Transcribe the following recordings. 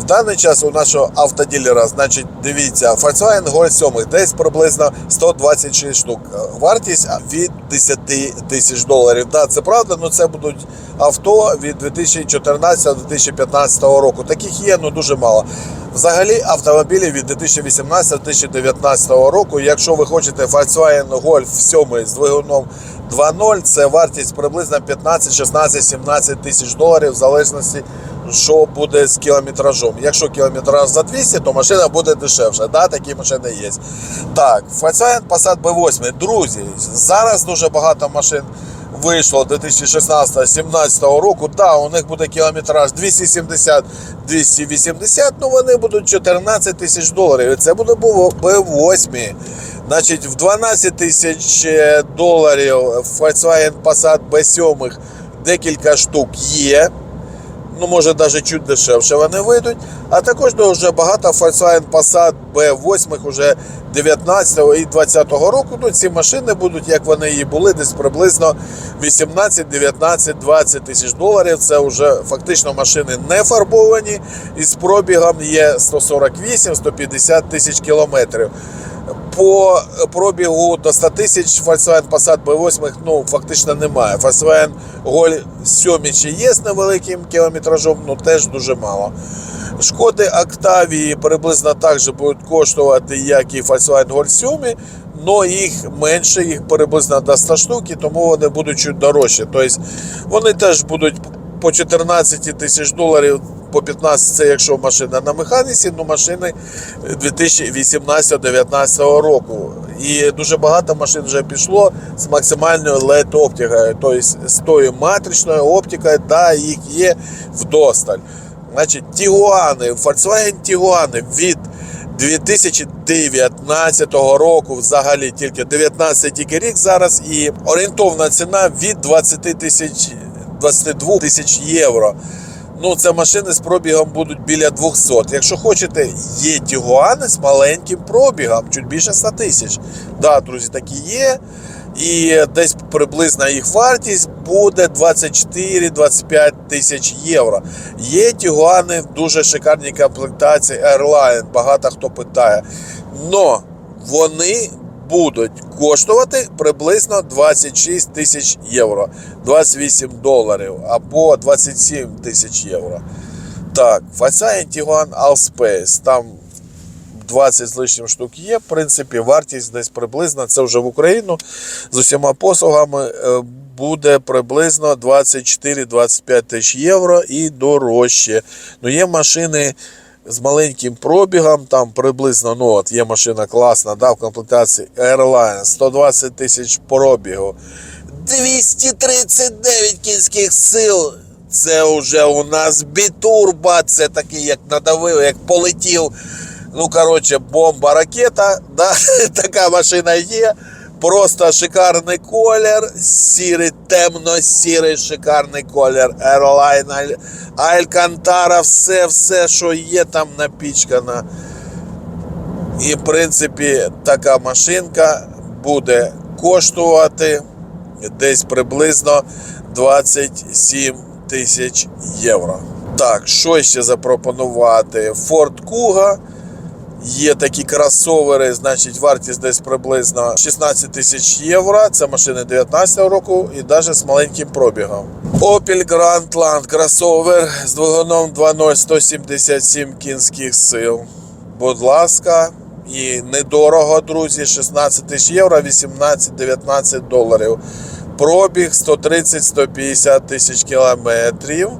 В даний час у нашого автоділера, значить, дивіться, Volkswagen Golf 7 десь приблизно 126 штук. Вартість від 10 тисяч доларів. Да, це правда, але це будуть авто від 2014 до 2015 року. Таких є, ну дуже мало. Взагалі автомобілі від 2018 до 2019 року. Якщо ви хочете Volkswagen Golf 7 з двигуном 2.0, це вартість приблизно 15, 16, 17 тисяч доларів в залежності що буде з кілометражом. Якщо кілометраж за 200, то машина буде дешевша. Да, такі машини є. Так, Volkswagen Passat B8. Друзі, зараз дуже багато машин вийшло 2016-2017 року. Да, у них буде кілометраж 270-280, ну вони будуть 14 тисяч доларів. І це буде B8. Значить, в 12 тисяч доларів Volkswagen Passat B7 декілька штук є ну може навіть чуть дешевше вони вийдуть. А також дуже багато Volkswagen Passat B8 уже 19 і 20 року. Ну, ці машини будуть, як вони і були, десь приблизно 18, 19, 20 тисяч доларів. Це вже фактично машини не фарбовані і з пробігом є 148-150 тисяч кілометрів. По пробігу до 100 тисяч Volkswagen Passat B8 ну, фактично немає. Volkswagen Golf 7 ще є з невеликим кілометражом, але теж дуже мало. Шкоди Октавії приблизно так же будуть коштувати, як і Volkswagen Golf 7, але їх менше, їх приблизно до 100 штук, і тому вони будуть чуть дорожчі. Тобто вони теж будуть по 14 тисяч доларів по 15 це якщо машина на механіці, ну машини 2018-2019 року. І дуже багато машин вже пішло з максимальною LED оптикою, тобто з тою матричною оптикою, да, їх є вдосталь. Значить, Тігуани, Volkswagen Тігуани від 2019 року взагалі тільки 19 тільки рік зараз і орієнтовна ціна від 20 тисяч 22 тисяч євро. Ну, це машини з пробігом будуть біля 200. Якщо хочете, є Тігуани з маленьким пробігом, чуть більше 100 тисяч. Да, друзі, такі є. І десь приблизна їх вартість буде 24-25 тисяч євро. Є Тігуани в дуже шикарній комплектації Airline, багато хто питає. Но вони будуть коштувати приблизно 26 тисяч євро, 28 доларів або 27 тисяч євро. Так, Volkswagen Tiguan Allspace, там 20 з лишнім штук є. В принципі, вартість десь приблизно, це вже в Україну з усіма послугами е, буде приблизно 24-25 тисяч євро і дорожче. Ну, є машини з маленьким пробігом, там приблизно, ну от є машина класна, да, в комплектації Airline, 120 тисяч пробігу, 239 кінських сил. Це вже у нас бітурба, це такий, як надавив, як полетів. Ну, коротше, бомба ракета, да, така машина є. Просто шикарний колір, сірий, темно-сірий шикарний колір. Airline, Алькантара, все, все, що є, там напічкано. І, в принципі, така машинка буде коштувати десь приблизно 27 тисяч євро. Так, що ще запропонувати? Ford Kuga. Є такі кросовери, значить, вартість десь приблизно 16 тисяч євро. Це машини 19 року і навіть з маленьким пробігом. Opel Grandland кросовер з двигуном 2.0 177 кінських сил. Будь ласка, і недорого, друзі, 16 тисяч євро, 18-19 доларів. Пробіг 130-150 тисяч кілометрів.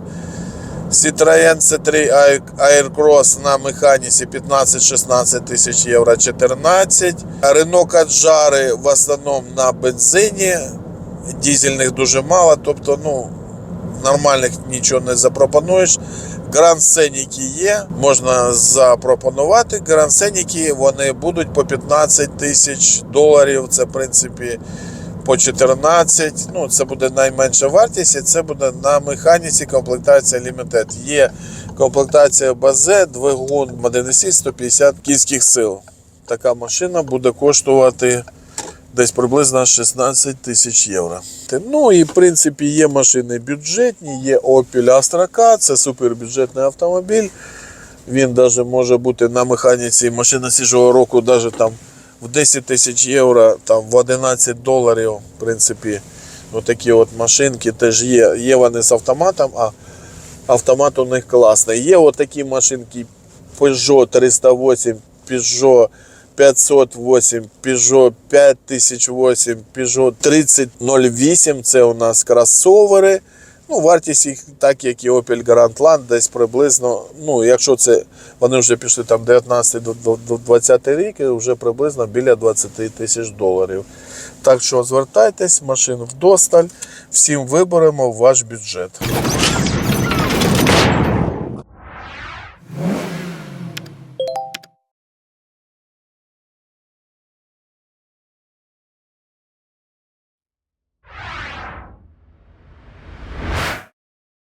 Citroen C3 Aircross на механіці 15-16 тисяч євро 14. Renault Kadjar в основному на бензині. Дізельних дуже мало, тобто ну, нормальних нічого не запропонуєш. Гранд Сеніки є, можна запропонувати. Гранд Сеніки вони будуть по 15 тисяч доларів. Це в принципі по 14. Ну, це буде найменша вартість, і це буде на механіці комплектація Limited. Є комплектація базе, двигун 1.6 150 кінських сил. Така машина буде коштувати десь приблизно 16 тисяч євро. Ну і в принципі є машини бюджетні, є Opel Astra K, це супербюджетний автомобіль. Він даже може бути на механіці машина свіжого року, навіть там в 10 тисяч євро, там в 11 доларів, в принципі, отакі от машинки теж є. Є вони з автоматом, а автомат у них класний. Є отакі машинки Peugeot 308, Peugeot 508, Peugeot 5008, Peugeot 3008. Це у нас кросовери. Ну, вартість їх, так як і Opel Grandland, десь приблизно, ну, якщо це вони вже пішли там 19 до, до, до 20 рік, вже приблизно біля 20 тисяч доларів. Так що звертайтесь, машин вдосталь, всім виберемо ваш бюджет.